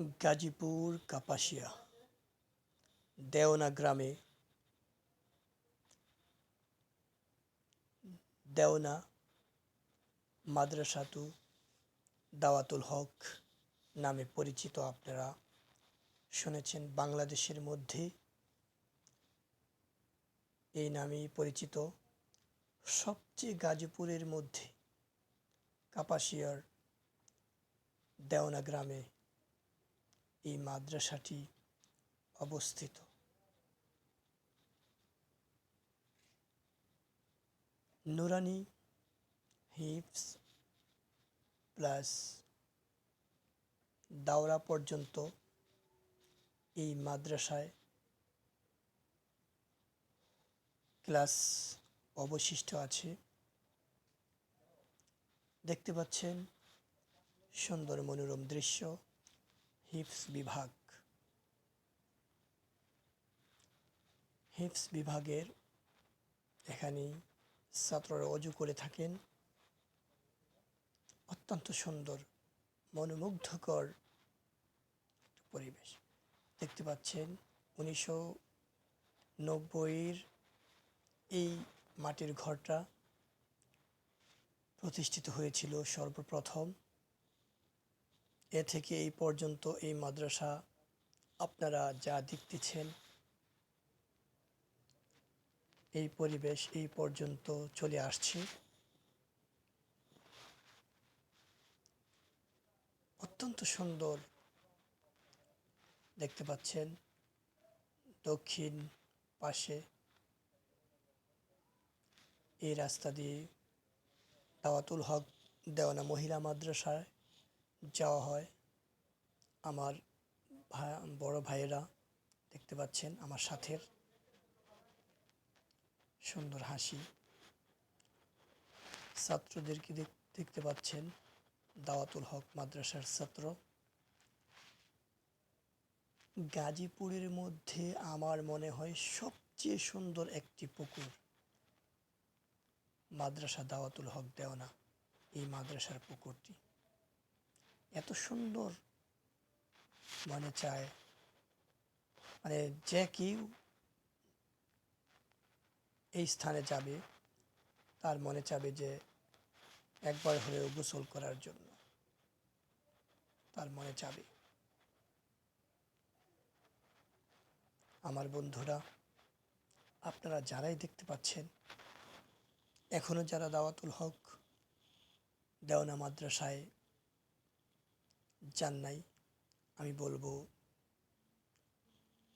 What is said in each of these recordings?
গাজীপুর, কাপাসিয়া, দেওনা গ্রামে, দেওনা, মাদ্রাসাতু দাওয়াতুল হক নামে পরিচিত আপনারা শুনেছেন বাংলাদেশের মধ্যে। এই নামেই পরিচিত সবচেয়ে গাজীপুরের মধ্যে কাপাসিয়ার দেওনা গ্রামে এই মাদ্রাসাটি অবস্থিত। নুরানি হিপস প্লাস দাওরা পর্যন্ত এই মাদ্রাসায় ক্লাস অবশিষ্ট আছে। দেখতে পাচ্ছেন সুন্দর মনোরম দৃশ্য। হিপস বিভাগ। হিপস বিভাগের এখানে ছাত্ররা অজু করে থাকেন। অত্যন্ত সুন্দর, মনোমুগ্ধকর পরিবেশ। দেখতে পাচ্ছেন, উনিশশো নব্বইয়ের এই মাটির ঘরটা প্রতিষ্ঠিত হয়েছিল সর্বপ্রথম। এ থেকে এই পর্যন্ত এই মাদ্রাসা আপনারা যা দেখতেছেন, এই পরিবেশ এই পর্যন্ত চলে আসছে। অত্যন্ত সুন্দর দেখতে পাচ্ছেন দক্ষিণ পাশে এই রাস্তা দিয়ে দাওয়াতুল হক দেওয়ানা মহিলা মাদ্রাসায় যাওয়া হয়। আমার ভাই, বড় ভাইয়েরা দেখতে পাচ্ছেন আমার সাথের সুন্দর হাসি। ছাত্রদেরকে দেখতে পাচ্ছেন দাওয়াতুল হক মাদ্রাসার ছাত্র। গাজীপুরের মধ্যে আমার মনে হয় সবচেয়ে সুন্দর একটি পুকুর। মাদ্রাসা দাওয়াতুল হক দেওয়ানা এই মাদ্রাসার পুকুরটি। এত সুন্দর মনে চায়। মানে যে কেউ এই স্থানে যাবে, তার মনে চাবে যে একবার হলেও গোসল করার জন্য। তার মনে চাবে। আমার বন্ধুরা, আপনারা যারাই দেখতে পাচ্ছেন এখনও যারা দাওয়াতুল হক, দেওনা মাদ্রাসায় যান নাই আমি বলব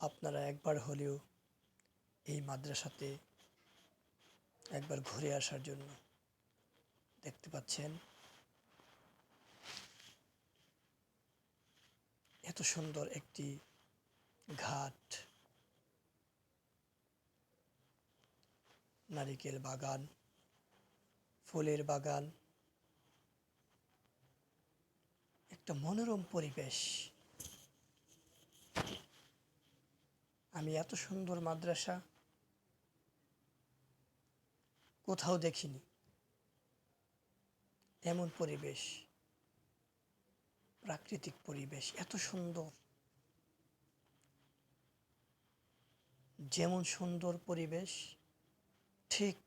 আপনারা একবার হলেও এই মাদ্রাসাতে একবার ঘুরে আসার জন্য দেখতে পাচ্ছেন এত সুন্দর একটি ঘাট, নারিকেল বাগান, ফুলের বাগান একটা মনোরম পরিবেশ। আমি এত সুন্দর মাদ্রাসা কোথাও দেখিনি। এমন পরিবেশ, প্রাকৃতিক পরিবেশ, এত সুন্দর। যেমন সুন্দর পরিবেশ, ঠিক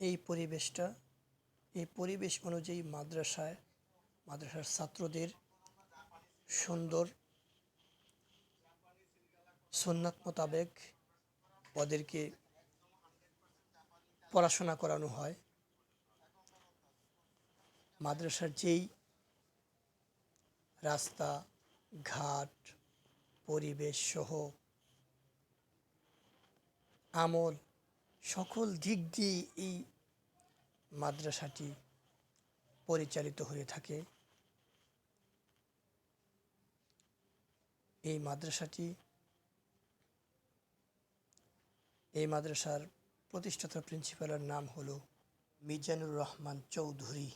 এই পরিবেশটা এই পরিবেশ অনুযায়ী মাদ্রাসায়, মাদ্রাসার ছাত্রদের সুন্দর সন্ন্যাত মোতাবেক ওদেরকে পড়াশোনা করানো হয়। মাদ্রাসার যেই রাস্তা, ঘাট, পরিবেশ সহ আমল, সকল দিক দিয়ে এই মাদ্রাসাটি পরিচালিত হয়ে থাকে। এই মাদ্রাসাটি এই মাদ্রাসার প্রতিষ্ঠাতা প্রিন্সিপালের নাম হলো মিজানুর রহমান চৌধুরী।